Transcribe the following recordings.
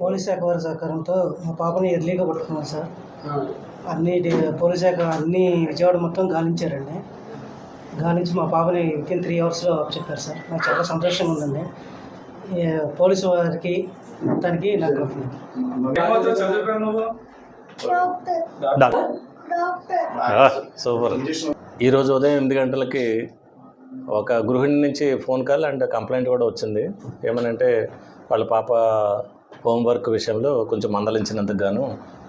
Police శాఖ వారి సహకారంతో మా పాపని ఎర్లీగా పట్టుకున్నాం సార్. అన్ని పోలీస్ శాఖ అన్ని విజయవాడ మొత్తం గాలించారండి. గాలించి మా పాపని వితిన్ త్రీ అవర్స్లో చెప్పారు సార్. నాకు చాలా సంతోషంగా ఉందండి. పోలీసు వారికి మొత్తానికి నాకు సూపర్. ఈరోజు ఉదయం ఎనిమిది గంటలకి ఒక గృహిణి నుంచి ఫోన్ కాల్ అండ్ కంప్లైంట్ కూడా వచ్చింది. ఏమనంటే వాళ్ళ పాప హోంవర్క్ విషయంలో కొంచెం మందలించినందుకు గాను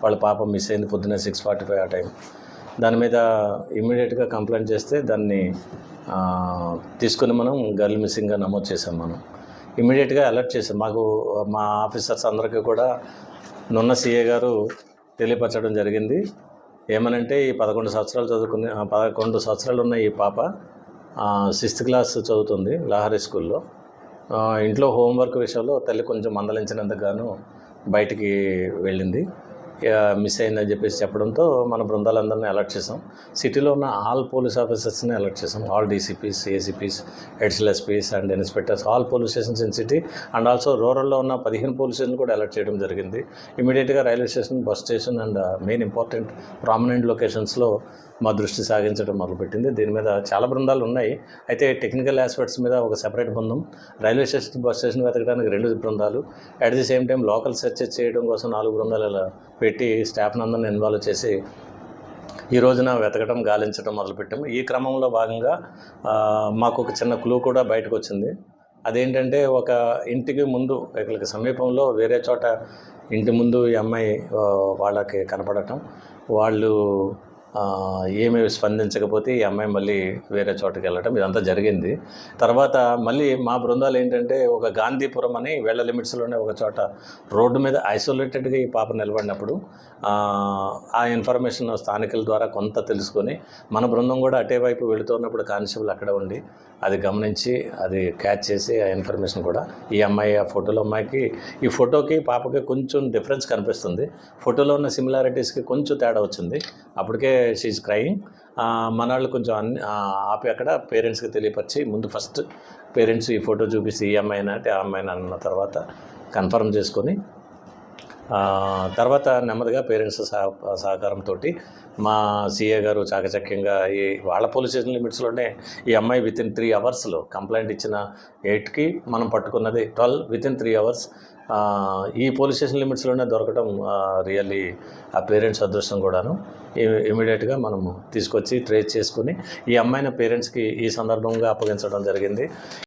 వాళ్ళ పాప మిస్ అయింది పొద్దున్న సిక్స్ ఫార్టీ ఫైవ్ ఆ టైం. దాని మీద ఇమ్మీడియట్గా కంప్లైంట్ చేస్తే దాన్ని తీసుకుని మనం గర్ల్ మిస్సింగ్గా నమోదు చేసాం మనం. ఇమ్మీడియట్గా అలర్ట్ చేసాం మాకు మా ఆఫీసర్స్ అందరికీ కూడా నున్న సీఏ గారు తెలియపరచడం జరిగింది. ఏమనంటే ఈ పదకొండు సంవత్సరాలు చదువుకునే పదకొండు సంవత్సరాలు ఉన్న ఈ పాప సిక్స్త్ క్లాస్ చదువుతుంది లహరి స్కూల్లో. ఇంట్లో హోంవర్క్ విషయంలో తల్లి కొంచెం మందలించినందుకు గాను బయటికి వెళ్ళింది. మిస్ అయిందని చెప్పేసి చెప్పడంతో మన బృందాలందరినీ అలర్ట్ చేసాం సిటీలో ఉన్న ఆల్ పోలీస్ ఆఫీసర్స్ని అలర్ట్ చేసాం all DCPs ACPs additional SPs and inspectors all police stations in city and also రూరల్లో ఉన్న పదిహేను పోలీస్ స్టేషన్ కూడా అలర్ట్ చేయడం జరిగింది. ఇమీడియట్గా railway station bus station and main important prominent లొకేషన్స్లో మా దృష్టి సాగించడం మొదలుపెట్టింది. దీని మీద చాలా బృందాలు ఉన్నాయి. అయితే టెక్నికల్ ఆస్పెక్ట్స్ మీద ఒక సెపరేట్ బృందం. రైల్వే స్టేషన్ బస్ స్టేషన్ వెతకడానికి రెండు బృందాలు. At the same time local searches చేయడం కోసం నాలుగు బృందాలు పెట్టి స్టాఫ్ని అందరిని ఇన్వాల్వ్ చేసి ఈ రోజున వెతకడం గాలించడం మొదలుపెట్టాము. ఈ క్రమంలో భాగంగా మాకు ఒక చిన్న క్లూ కూడా బయటకు వచ్చింది. అదేంటంటే ఒక ఇంటికి ముందు ఇక్కడికి సమీపంలో వేరే చోట ఇంటి ముందు ఈ అమ్మాయి వాళ్ళకి కనపడటం. వాళ్ళు ఏమీ స్పందించకపోతే ఈ అమ్మాయి మళ్ళీ వేరే చోటకి వెళ్ళటం ఇదంతా జరిగింది. తర్వాత మళ్ళీ మా బృందాలు ఏంటంటే ఒక గాంధీపురం అని వేళ్ళ లిమిట్స్లోనే ఒక చోట రోడ్డు మీద ఐసోలేటెడ్గా ఈ పాప నిలబడినప్పుడు ఆ, ఆ ఇన్ఫర్మేషన్ స్థానికుల ద్వారా కొంత తెలుసుకొని మన బృందం కూడా అటే వైపు వెళుతున్నప్పుడు కానిస్టేబుల్ అక్కడ ఉండి అది గమనించి అది క్యాచ్ చేసి ఆ ఇన్ఫర్మేషన్ కూడా ఈ అమ్మాయి ఆ ఫోటోలో అమ్మాయికి ఈ ఫోటోకి పాపకి కొంచెం డిఫరెన్స్ కనిపిస్తుంది. ఫోటోలో ఉన్న సిమిలారిటీస్కి కొంచెం తేడా వచ్చింది. అప్పటికే షీఈ్ క్రయింగ్ మన వాళ్ళు కొంచెం అన్ని ఆపి అక్కడ పేరెంట్స్కి తెలియపరిచి ముందు ఫస్ట్ పేరెంట్స్ ఈ ఫోటో చూపిస్తే ఈ అమ్మాయినా అంటే ఆ అమ్మాయినా అన్న తర్వాత కన్ఫర్మ్ చేసుకొని తర్వాత నెమ్మదిగా పేరెంట్స్ సహ సహకారంతో మా సీఏ గారు చాకచక్యంగా ఈ వాళ్ళ పోలీస్ స్టేషన్ లిమిట్స్లోనే ఈ అమ్మాయి విత్ ఇన్ త్రీ అవర్స్లో కంప్లైంట్ ఇచ్చిన ఎయిట్కి మనం పట్టుకున్నది twelve within three hours. ఈ పోలీస్ స్టేషన్ లిమిట్స్లోనే దొరకడం రియల్లీ ఆ పేరెంట్స్ అదృష్టం కూడాను. ఇమీడియట్గా మనము తీసుకొచ్చి ట్రేస్ చేసుకుని ఈ అమ్మాయిన పేరెంట్స్కి ఈ సందర్భంగా అప్పగించడం జరిగింది.